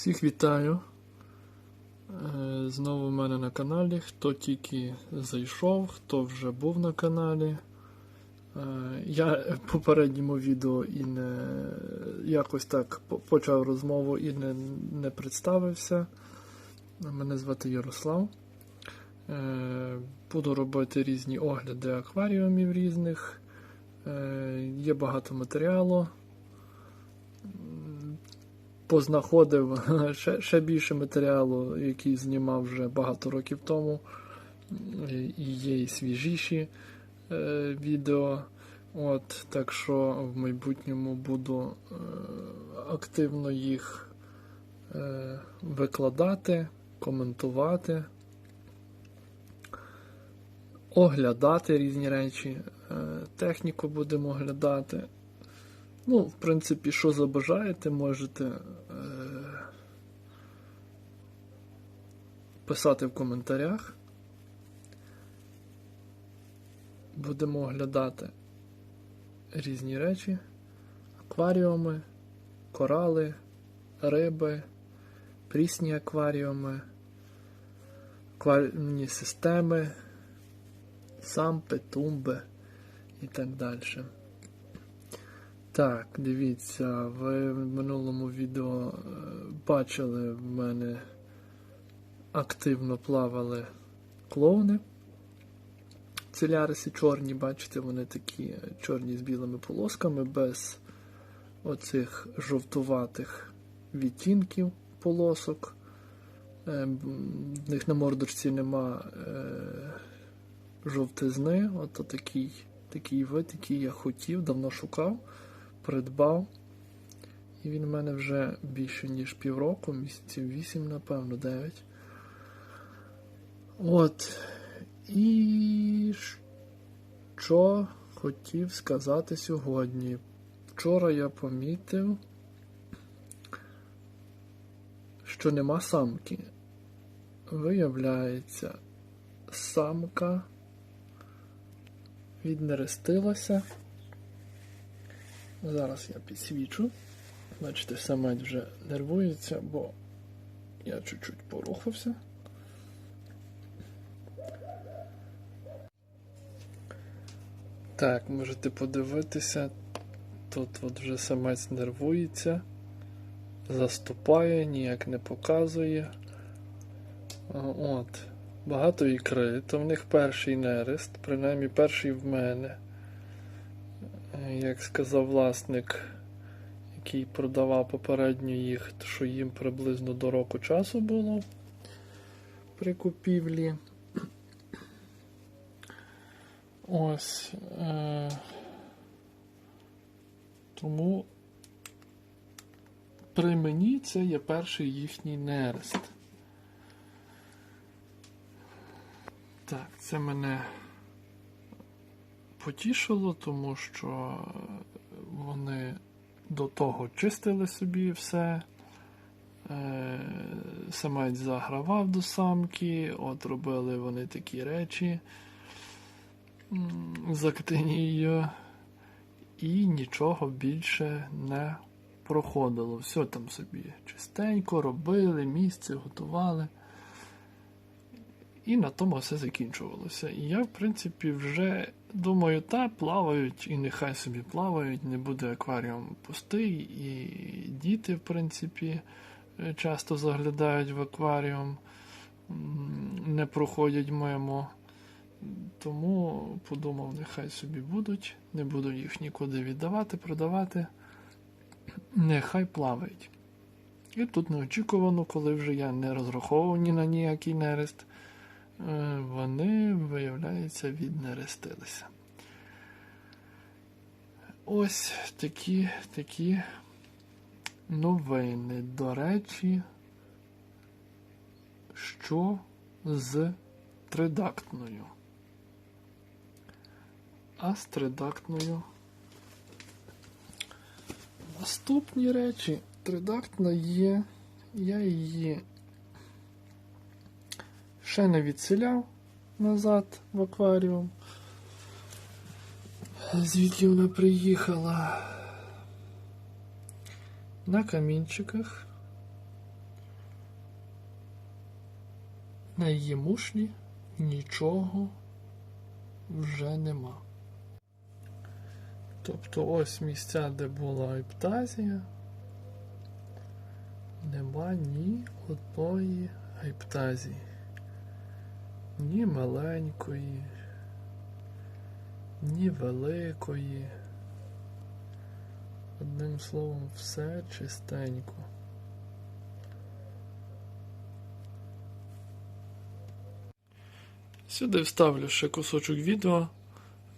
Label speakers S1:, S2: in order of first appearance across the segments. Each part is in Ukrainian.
S1: Всіх вітаю. Е, Знову в мене на каналі. Хто тільки зайшов, хто вже був на каналі. Е, Я в попередньому відео і не якось так почав розмову і не, не представився. Мене звати Ярослав. Е, Буду робити різні огляди акваріумів різних. Є багато матеріалу познаходив ще, ще більше матеріалу, який знімав вже багато років тому. І є і свіжіші е, відео. От, так що в майбутньому буду е, активно їх е, викладати, коментувати, оглядати різні речі, е, техніку будемо оглядати. Ну, в принципі, що забажаєте, можете е, писати в коментарях. Будемо оглядати різні речі, акваріуми, корали, риби, прісні акваріуми, акваріумні системи, сампи, тумби і так далі. Так, дивіться, ви в минулому відео е, бачили, в мене активно плавали клоуни. Целяриси чорні, бачите, вони такі е, чорні з білими полосками, без оцих жовтуватих відтінків полосок. Е, В них на мордочці нема жовтизни. Ото такий, такий вид, який я хотів, давно шукав придбав. І він в мене вже більше, ніж півроку, місяців 8, напевно, 9. От. І що хотів сказати сьогодні. Вчора я помітив, що нема самки. Виявляється, самка віднерестилася. Зараз я підсвічу. Бачите, самець вже нервується, бо я чуть-чуть порухався. Так, можете подивитися. Тут от вже самець нервується, заступає, ніяк не показує. От. Багато ікри, то в них перший нерест, принаймні перший в мене. Як сказав власник, який продавав попередньо їх, що їм приблизно до року часу було при купівлі. Ось. Е- тому при мені це є перший їхній нерест. Так, це мене потішило, тому що вони до того чистили собі все. Е, Самець загравав до самки, от робили вони такі речі з актинією, і нічого більше не проходило. Все там собі чистенько робили, місце готували. І на тому все закінчувалося. І я, в принципі, вже думаю, та плавають, і нехай собі плавають, не буде акваріум пустий, і діти, в принципі, е, часто заглядають в акваріум, не проходять мимо. Тому подумав, нехай собі будуть, не буду їх нікуди віддавати, продавати. Нехай плавають. І тут неочікувано, коли вже я не розраховував ні на ніякий нерест, вони, виявляється, віднерестилися. Ось такі такі новини. До речі, що з тридактною. А з тридактною. Наступні речі. Тридактна є. Я її ще не відселяв назад в акваріум. Звідки вона приїхала? На камінчиках на її мушлі нічого вже нема. Тобто ось місця, де була ептазія, нема ні одної гайптазії. Ні маленької, ні великої. Одним словом, все чистенько. Сюди вставлю ще кусочок відео.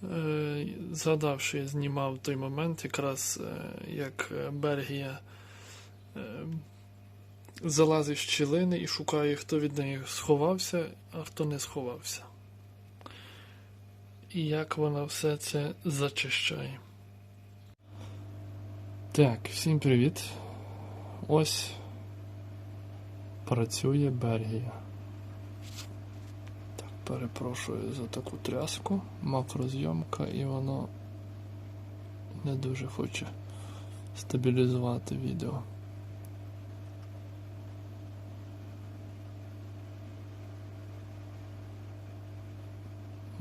S1: Е, Згадавши, я знімав той момент, якраз е, як Бергія е, залазить в щілини і шукає, хто від неї сховався, а хто не сховався. І як вона все це зачищає. Так, всім привіт. Ось працює Бергія. Так, перепрошую за таку тряску. Макрозйомка і воно не дуже хоче стабілізувати відео.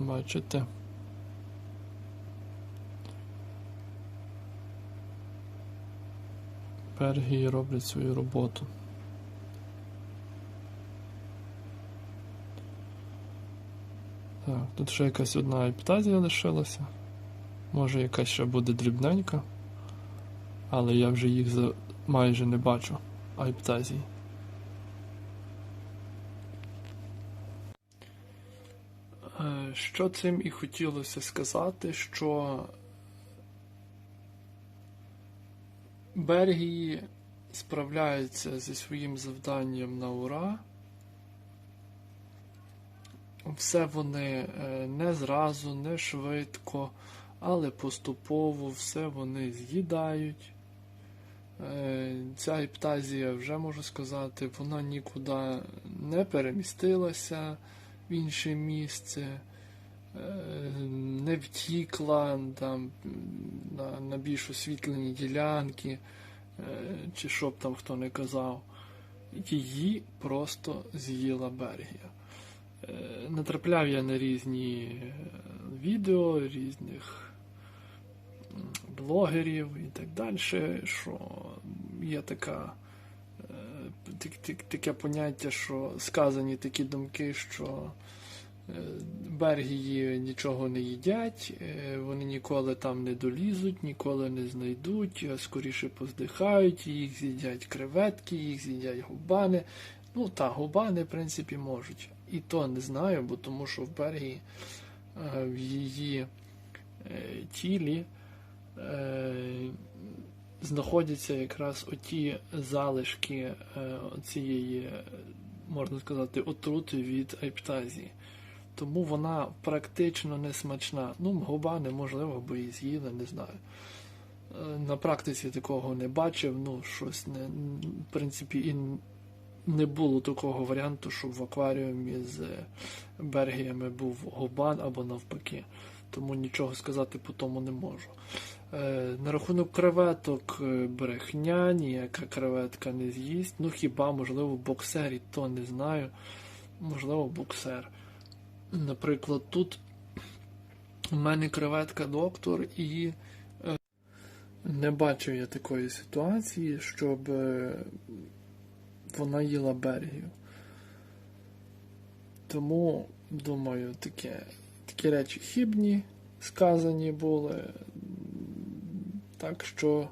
S1: Бачите? Бергії роблять свою роботу. Так, тут ще якась одна ептазія лишилася. Може якась ще буде дрібненька. Але я вже їх за... майже не бачу. Айптазії. Е, Що цим і хотілося сказати, що Бельгії справляються зі своїм завданням на ура. Все вони е, не зразу, не швидко, але поступово все вони з'їдають. Е, Ця ептазія, вже можу сказати, вона нікуди не перемістилася в інше місце, не втікла там, на, на більш освітлені ділянки, е, чи що б там хто не казав. Її просто з'їла Бергія. Е, Натрапляв я на різні е, відео, різних блогерів і так далі, що є така, е, так- так- таке поняття, що сказані такі думки, що е, Бергії нічого не їдять, е, вони ніколи там не долізуть, ніколи не знайдуть, а скоріше поздихають, їх з'їдять креветки, їх з'їдять губани. Ну так, губани, в принципі, можуть. І то не знаю, бо тому що в Бергії е, в її е, тілі е, знаходяться якраз оті залишки е, цієї, е, можна сказати, отрути від айптазії. Тому вона практично не смачна. Ну, губани, можливо, бо і з'їли, не знаю. Е, На практиці такого не бачив, ну, щось не, в принципі, і не було такого варіанту, щоб в акваріумі з е, бергіями був губан або навпаки. Тому нічого сказати по тому не можу. Е, на рахунок креветок брехня, ніяка креветка не з'їсть. Ну хіба, можливо, боксер, і то не знаю. Можливо, боксер. Наприклад, тут у мене креветка доктор, і е, не бачив я такої ситуації, щоб е, вона їла бергію. Тому, думаю, таке, такі речі хібні сказані були. Так що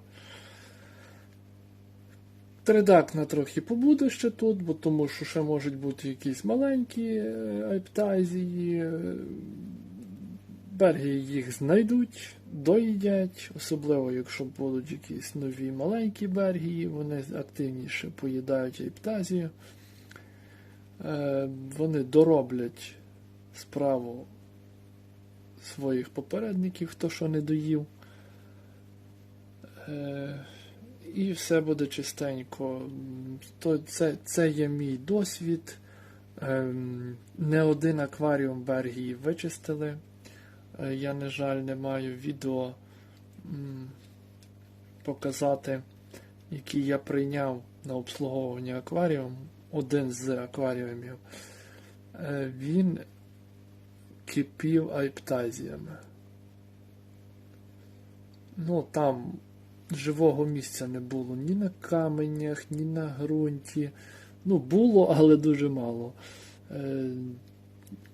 S1: Тридакна трохи побуде ще тут, бо тому що ще можуть бути якісь маленькі е, айптазії. е, Бергії їх знайдуть, доїдять, особливо якщо будуть якісь нові маленькі бергії, вони активніше поїдають айптазію. Е, Вони дороблять справу своїх попередників, хто що не доїв. І все буде чистенько. То це, це є мій досвід. Ем, Не один акваріум Бергії вичистили. Е, Я, на жаль, не маю відео показати, який я прийняв на обслуговування акваріум. Один з акваріумів. е, він кипів айптазіями. Ну, там живого місця не було ні на каменях, ні на ґрунті. Ну, було, але дуже мало. Е,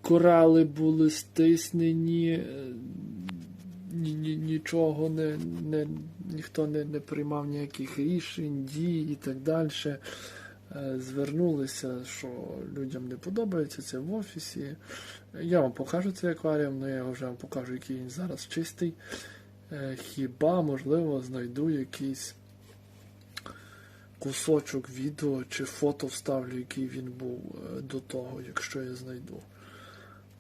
S1: корали були стиснені, е, ні, ні, нічого не, не, ніхто не, не приймав ніяких рішень, дій і так далі. Е, Звернулися, що людям не подобається це в офісі. Я вам покажу цей акваріум, але я вже вам покажу, який він зараз чистий. Е, Хіба, можливо, знайду якийсь кусочок відео чи фото вставлю, який він був е, до того, якщо я знайду.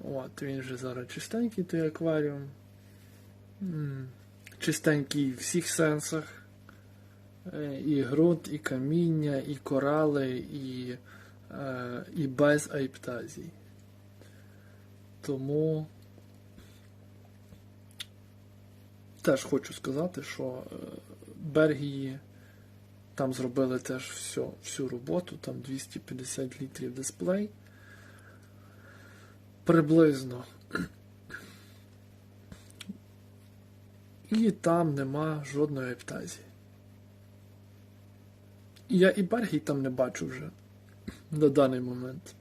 S1: От, він вже зараз чистенький той акваріум. Чистенький в всіх сенсах. Е, І ґрунт, і каміння, і корали, і, і без айптазій. Тому теж хочу сказати, що е, Бергії там зробили теж все, всю роботу, там 250 літрів дисплей. Приблизно. І там нема жодної ептазії. Я і Бергій там не бачу вже на даний момент.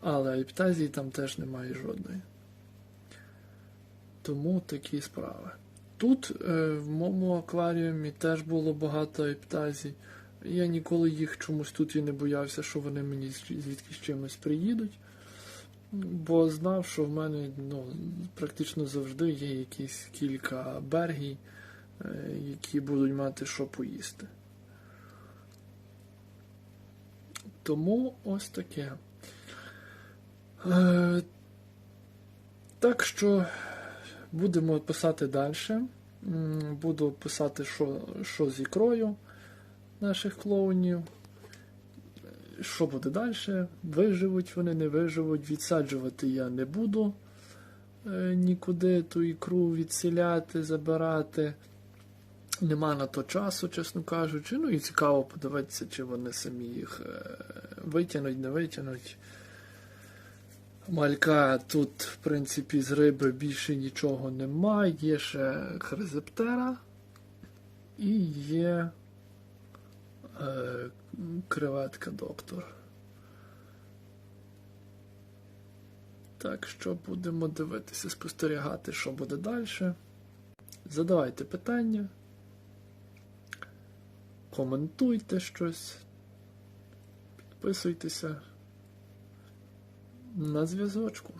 S1: Але ептазії там теж немає жодної. Тому такі справи. Тут е, в моєму акваріумі теж було багато ептазій. Я ніколи їх чомусь тут і не боявся, що вони мені звідки з чимось приїдуть. Бо знав, що в мене ну, практично завжди є якісь кілька бергій, е, які будуть мати що поїсти. Тому ось таке. Е, так що будемо писати далі. Буду писати, що, що з ікрою наших клоунів. Що буде далі? Виживуть вони, не виживуть. Відсаджувати я не буду е, нікуди ту ікру відселяти, забирати. Нема на то часу, чесно кажучи. Ну і цікаво подивитися, чи вони самі їх е, витягнуть, не витягнуть. Малька тут, в принципі, з риби більше нічого немає. Є ще хризептера і є е, креветка доктор. Так що будемо дивитися, спостерігати, що буде далі. Задавайте питання, коментуйте щось, підписуйтеся на зв'язочку.